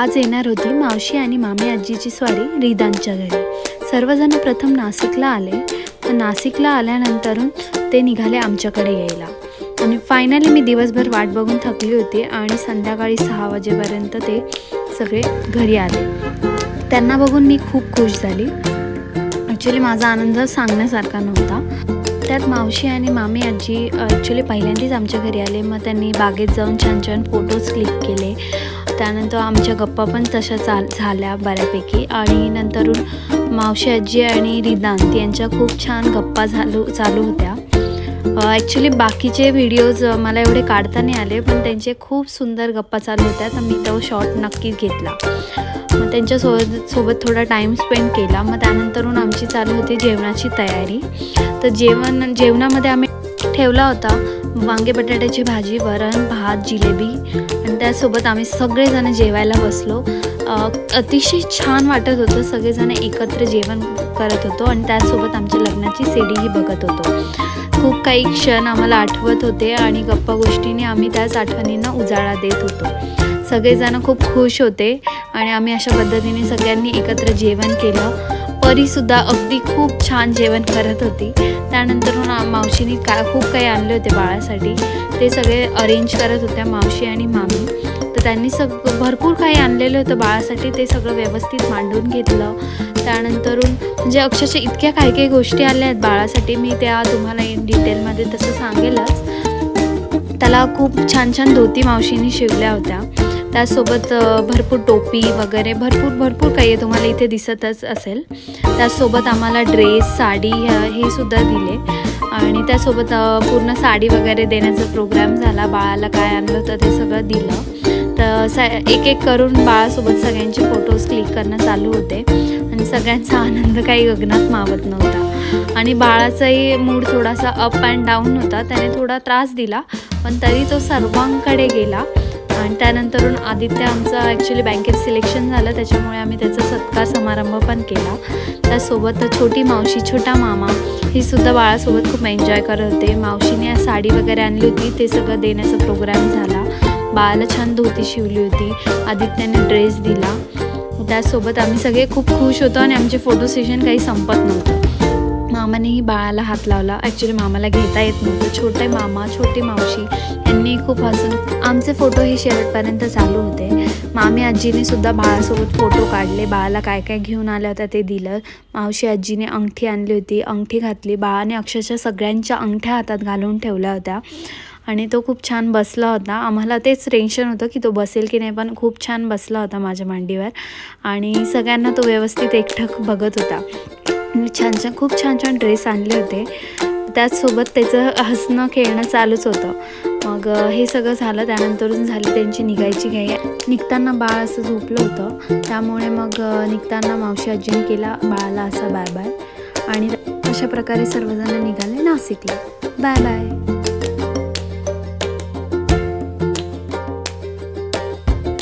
आज येणार होती मावशी आणि मामी आजीची स्वारी रिदांच्या घरी. सर्वजण प्रथम नाशिकला आले. तर नाशिकला आल्यानंतरून ते निघाले आमच्याकडे यायला. आणि फायनली मी दिवसभर वाट बघून थकली होती आणि संध्याकाळी सहा वाजेपर्यंत ते सगळे घरी आले. त्यांना बघून मी खूप खुश झाली. ॲक्च्युली माझा आनंद सांगण्यासारखा नव्हता. त्यात मावशी आणि मामी आजी ॲक्च्युली पहिल्यांदाच आमच्या घरी आले. मग त्यांनी बागेत जाऊन छान छान फोटोज क्लिक केले. त्यानंतर आमच्या गप्पा पण तशा चाल झाल्या बऱ्यापैकी. आणि नंतरून मावशी आजी आणि रिदांत यांच्या खूप छान गप्पा झालू चालू होत्या. ॲक्च्युली बाकीचे व्हिडिओज मला एवढे काढता नाही आले पण त्यांचे खूप सुंदर गप्पा चालू होत्या तर मी तो शॉट नक्कीच घेतला. मग त्यांच्यासोबत सोबत थोडा टाईम स्पेंड केला. मग त्यानंतरून आमची चालू होती जेवणाची तयारी. तर जेवण जेवणामध्ये आम्ही ठेवला होता. वांगे बटाट्याची भाजी वरण भात जिलेबी आणि त्यासोबत आम्ही सगळेजण जेवायला बसलो. अतिशय छान वाटत होतं. सगळेजण एकत्र जेवण करत होतो आणि त्यासोबत आमच्या लग्नाची सेडीही बघत होतो. खूप काही क्षण आम्हाला आठवत होते आणि गप्पा गोष्टीने आम्ही त्याच आठवणींना उजाळा देत होतो. सगळेजण खूप खुश होते आणि आम्ही अशा पद्धतीने सगळ्यांनी एकत्र जेवण केलं. परीसुद्धा अगदी खूप छान जेवण करत होती. त्यानंतर मावशीने का खूप काही आणले होते बाळासाठी. ते सगळे अरेंज करत होत्या मावशी आणि मामी. तर त्यांनी सग भरपूर काही आणलेलं होतं बाळासाठी. ते सगळं व्यवस्थित मांडून घेतलं. त्यानंतरून म्हणजे अक्षरशः इतक्या काही काही गोष्टी आल्या आहेत बाळासाठी. मी त्या तुम्हाला इन डिटेलमध्ये तसं सांगेलच. त्याला खूप छान छान धोती मावशीने शिवल्या होत्या. त्यासोबत भरपूर टोपी वगैरे भरपूर भरपूर काही आहे तुम्हाला इथे दिसतच असेल. त्यासोबत आम्हाला ड्रेस साडी ह्या- हे सुद्धा दिले. आणि त्यासोबत पूर्ण साडी वगैरे देण्याचा प्रोग्राम झाला. बाळाला काय आणलं होतं ते सगळं दिलं. तर स एक एक करून बाळासोबत सगळ्यांचे फोटोज क्लिक करणं चालू होते. आणि सगळ्यांचा आनंद काही गगनात मावत नव्हता. आणि बाळाचाही मूड थोडासा अप अँड डाऊन होता. त्याने थोडा त्रास दिला. पण तरी तो सर्वांकडे गेला. आणि त्यानंतरून आदित्य आमचं ॲक्च्युली बँकेत सिलेक्शन झालं त्याच्यामुळे आम्ही त्याचा सत्कार समारंभ पण केला. त्यासोबत छोटी मावशी छोटा मामा ही सुद्धा बाळासोबत खूप एन्जॉय करत होते. मावशीने साडी वगैरे आणली होती ते सगळं देण्याचा प्रोग्राम झाला. बाळाला छान धोती शिवली होती. आदित्याने ड्रेस दिला. त्यासोबत आम्ही सगळे खूप खुश होतो आणि आमचे फोटो सेशन काही संपत नव्हतं. मामानेही बाळाला हात लावला. ॲक्च्युली मामाला घेता येत नव्हतं. छोटे मामा छोटी मावशी. यांनी खूप हसून आमचे फोटो हे शेवटपर्यंत चालू होते. मामी आजीने सुद्धा बाळासोबत फोटो काढले. बाळाला काय काय घेऊन आल्या होत्या ते दिलं. मावशी आजीने अंगठी आणली होती. अंगठी घातली. बाळाने अक्षरशः सगळ्यांच्या अंगठ्या हातात घालून ठेवल्या होत्या. आणि तो खूप छान बसला होता. आम्हाला तेच टेन्शन होतं की तो बसेल की नाही पण खूप छान बसला होता माझ्या मांडीवर. आणि सगळ्यांना तो व्यवस्थित एकठक बघत होता. छान छान खूप छान छान ड्रेस आणले होते. त्याचसोबत त्याचं हसणं खेळणं चालूच होतं. मग हे सगळं झालं. त्यानंतरून झाली त्यांची निघायची घाई निघताना बाळ असं झोपलं होतं. त्यामुळे मग निघताना मावशी आजीने केला बाळाला असा बाय बाय आणि अशा प्रकारे सर्वजण निघाले नाशिकला. Bye bye